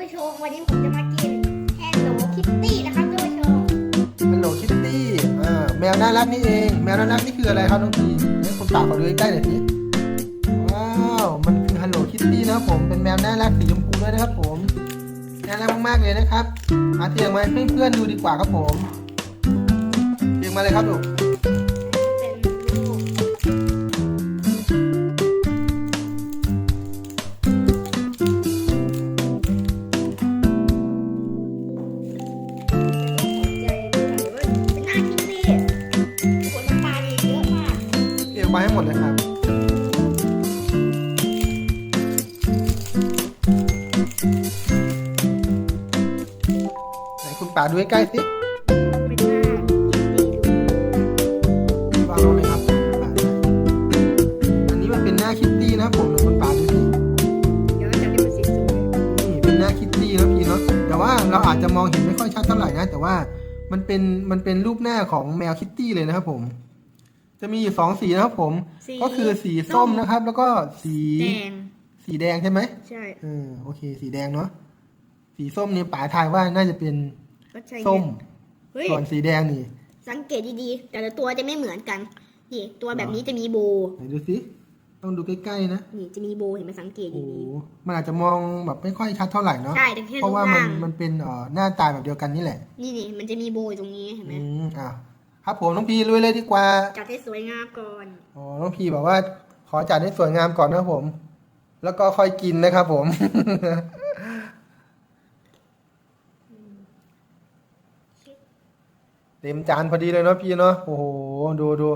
ผู้ชมวันนี้ผมจะมากิน Hello Kitty นะครับท่านผู้ชมฮัลโหลคิตตี้อ่าแมวน่ารักนี่เอง แมวน่ารักนี่คืออะไรครับน้องพีให้คุณปากขอดูใกล้ๆหน่อยสิว้าวมันคือฮัลโหลคิตตี้นะครับผมเป็นแมวน่ารักสีชมพูด้วยนะครับผมน่ารักมากๆเลยนะครับมาเตียงมาให้เพื่อนๆดูดีกว่าครับผมเตียงมาเลยครับลูก หมดเลยครับ ไหนคุณป่าดูใใกล้ๆสิเป็นหน้าคิตตี้ดูวางลงเลยครับอันนี้มันเป็นหน้าคิตตี้นะครับผมเดี๋ยวคุณป่าดูสิเดี๋ยวจะเป็นสีสวยนี่เป็นหน้าคิตตี้นะพี่เนาะแต่ว่าเราอาจจะมองเห็นไม่ค่อยชัดเท่าไหร่นะ แต่ว่ามันเป็นมันเป็นรูปหน้าของแมวคิตตี้เลยนะครับผม จะมีอยู่สองสีนะครับผม สีก็คือสีส้ม นะครับ แล้วก็สีแดง สีแดงใช่ไหมใช่เออโอเค สีแดงเนาะสีส้มนี่ป๋าทายว่าน่าจะเป็นก็ใช่ส้มเฮ้ยส่วนสีแดงนี่สังเกตดีๆ แต่ละตัวจะไม่เหมือนกันนี่ตัวแบบนี้จะมีโบไหนดูสิต้องดูใกล้ๆนะนี่จะมีโบเห็นไหมสังเกตโอ้โหดีมันอาจจะมองแบบไม่ค่อยชัดเท่าไหร่ๆเนาะใช่แต่แค่เพรูราะปว่ามันร่างมันเป็นเอ่อหน้าตาแบบเดียวกันนี่แหละ นี่นี่มันจะมีโบอยู่ตรงนี้เห็นไหมอืมอะ ครับผมน้องพีลุยเลยดีกว่า จัดให้สวยงามก่อน อ๋อ น้องพีบอกว่า ขอจัดให้สวยงามก่อนนะครับผม แล้วก็ค่อยกินนะครับผม เต็มจานพอดีเลยเนาะพี่เนาะ โอ้โห ดูดู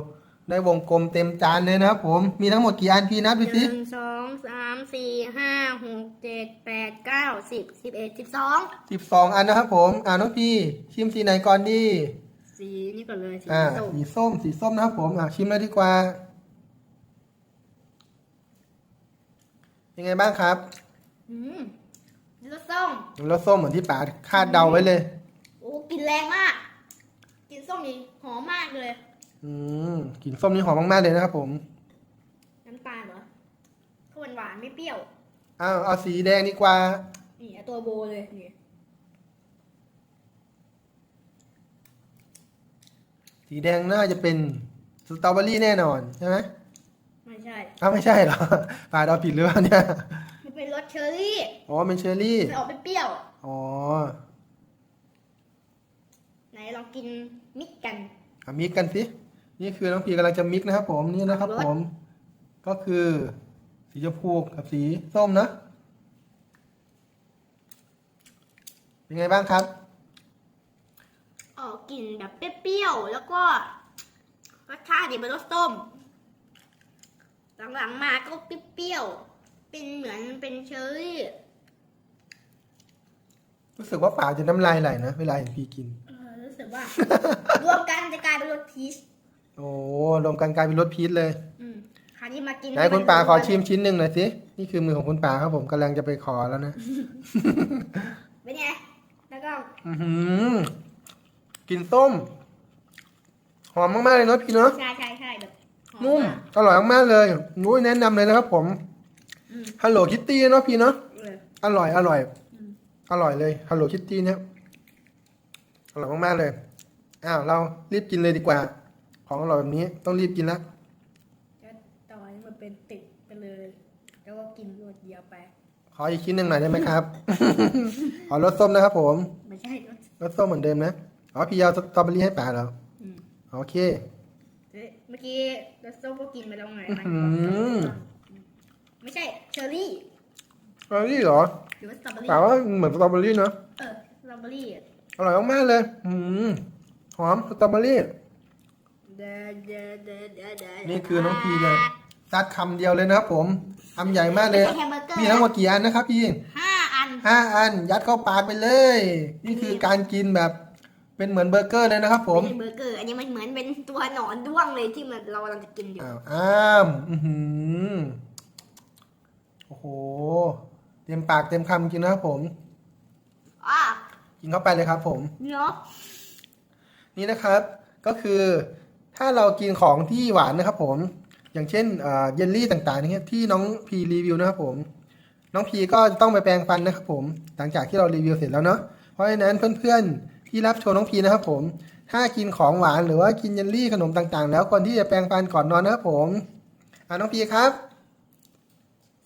ได้วงกลมเต็มจานเลยนะครับผม มีทั้งหมดกี่อันพี่นับหดูสิ นึ่งสองสามสี่ห้าหกเจ็ดแปดเก้าสิบสิบเอ็ดสิบสองสิบสองอันนะครับผม อ่าน้องพีชิมสีไหนก่อนดี สีนี่ก่อนเลยสีอ่าส้มสีส้มสีส้มนะครับผมอ่าชิมเลยดีกว่า ยังไงบ้างครับอืมรสส้มรสส้มเหมือนที่ป๋าคาดเดาไว้เลย โอ้กลิ่นแรงมากกลิ่นส้มนี่หอมมากเลย อืมกลิ่นส้มนี่หอมมากๆเลยนะครับผมน้ำตาลเหรอก็หวานหวานๆไม่เปรี้ยวอ้าวเอาสีแดงดีกว่า นี่เอาตัวโบเลยนี่ สีแดงน่าจะเป็นสตรอเบอรี่แน่นอนใช่ไหมไม่ใช่ อ้าวไม่ใช่เหรอป่าเราผิดหรือเปล่าเนี่ยมันเป็นรสเชอร์รี่อ๋อเป็นเชอร์รี่ มันออกเปรี้ยวอ๋อๆไหนลองกินมิกกัน อะมิกกันสิ นี่คือน้องพีกำลังจะมิกนะครับ ผมนี่นะครับรสผม ก็คือ สีชมพูกับสีส้มนะ เป็นไงบ้างครับออ กกลิ่นแบบเปรี้ยวๆ แล้วก็รสชาติเนี่ยเป็นรสส้ม หลังๆมาก็เปรี้ยวๆ เป็นเหมือนเป็นเชอร์รี่ รู้สึกว่าป่าจะน้ำลายไหลนะ เวลาเห็นพีกิน เออรู้สึกว่า รวมกันจะกลายเป็นรสพีชโอ้รวมกันกลายเป็นรสพีชเลยอืมคราวนี้มากินไหนคุณป่าขอชิมชิ้นหนึ่งหน่อยสิ นี่คือมือของคุณป่าครับผมกำลังจะไปขอแล้วนะ เป็นไงแล้วก็ อือหือ กลินส้ม หอมมากๆเลยเนาะพี่เนาะใช่ใช่ใช่แบบหอนุ่มากอร่อยมากๆเลยนุ้ยแนะนำเลยนะครับผมอืมฮัลโหลคิตตี้เนาะพี่เนาะเออ อร่อยอร่อย อืม อร่อยเลยฮัลโหลคิตตี้เนี่ยอร่อยมากๆเลยอ้าวเรารีบกินเลยดีกว่า ของอร่อยแบบนี้ต้องรีบกินแล้วก็ต่อให้มันเป็นติดไปเลย แล้วก็กินรวดเดียวไป ขออีกชิ้นหนึ่งหน่อยได้ไหมครับ ขอรสส้มนะครับผม ไม่ใช่รสรสส้มเหมือนเดิมนะ อ๋อพี่เอาสตรอเบอรี่ให้ป่าเหรออืมโอเคเอ้ยเมื่อกี้รสส้มก็กินไปแล้วไงมันอื้อหือ ไม่ใช่เชอร์รี่สตรอเบอรี่เหรอหรือว่าสตรอเบอรี่แต่ว่าเหมือนสตรอเบอรี่เนาะเออสตรอเบอรี่อะอร่อยมากๆเลยอืมหอมสตรอเบอรี่ เดอเดอเดอเดอเดอนี่คือน้องพีเลยซัดคำเดียวเลยนะครับผมคำใหญ่มากเลย ไม่ใช่แฮมเบอร์เกอร์มีทั้งหมดกี่อันนะครับพี่ห้าอัน ห้าอันยัดเข้าปากไปเลย นี่คือการกินแบบ เป็นเหมือนเบอร์เกอร์เลยนะครับ ผมไม่ใช่เบอร์เกอร์อันนี้มันเหมือนเป็นตัวหนอนด้วงเลยที่มันเรากำลังจะกินอยู่อ้าวอ้ามอือหือโอ้โห เต็มปากเต็มคำจริงนะครับผม อะกินเข้าไปเลยครับ ผม เนาะนี่นะครับ ก็คือถ้าเรากินของที่หวานนะครับ ผม อย่างเช่นเอ่อเยลลี่ต่างๆนี่ที่น้องพีรีวิวนะครับผม น้องพีก็จะต้องไปแปรงฟันนะครับผม หลังจากที่เรารีวิวเสร็จแล้วเนาะเพราะฉะนั้นเพื่อนๆ ที่รับชมน้องพีนะครับผม ถ้ากินของหวานหรือว่ากินเยลลี่ขนมต่างๆ แล้วควรที่จะแปรงฟันก่อนนอนนะครับผมอ่าน้องพีครับ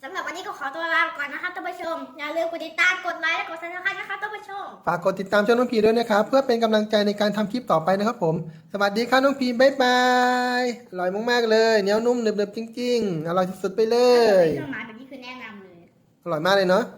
สำหรับวันนี้ก็ขอตัวลาไปก่อนนะครับท่านผู้ชม อย่าลืมกดติดตาม กดไลค์และกดซับสไครต์นะครับท่านผู้ชม ฝากกดติดตามช่องน้องพีด้วยนะครับ เพื่อเป็นกำลังใจในการทำคลิปต่อไปนะครับผม สวัสดีครับน้องพีบ๊ายบายอร่อยมากๆเลยเหนียวนุ่มหนึบๆจริงๆอร่อยสุดๆไปเลยเครื่องหมายแบบนี้คือแนะนำเลย อร่อยมากเลยเนาะใช่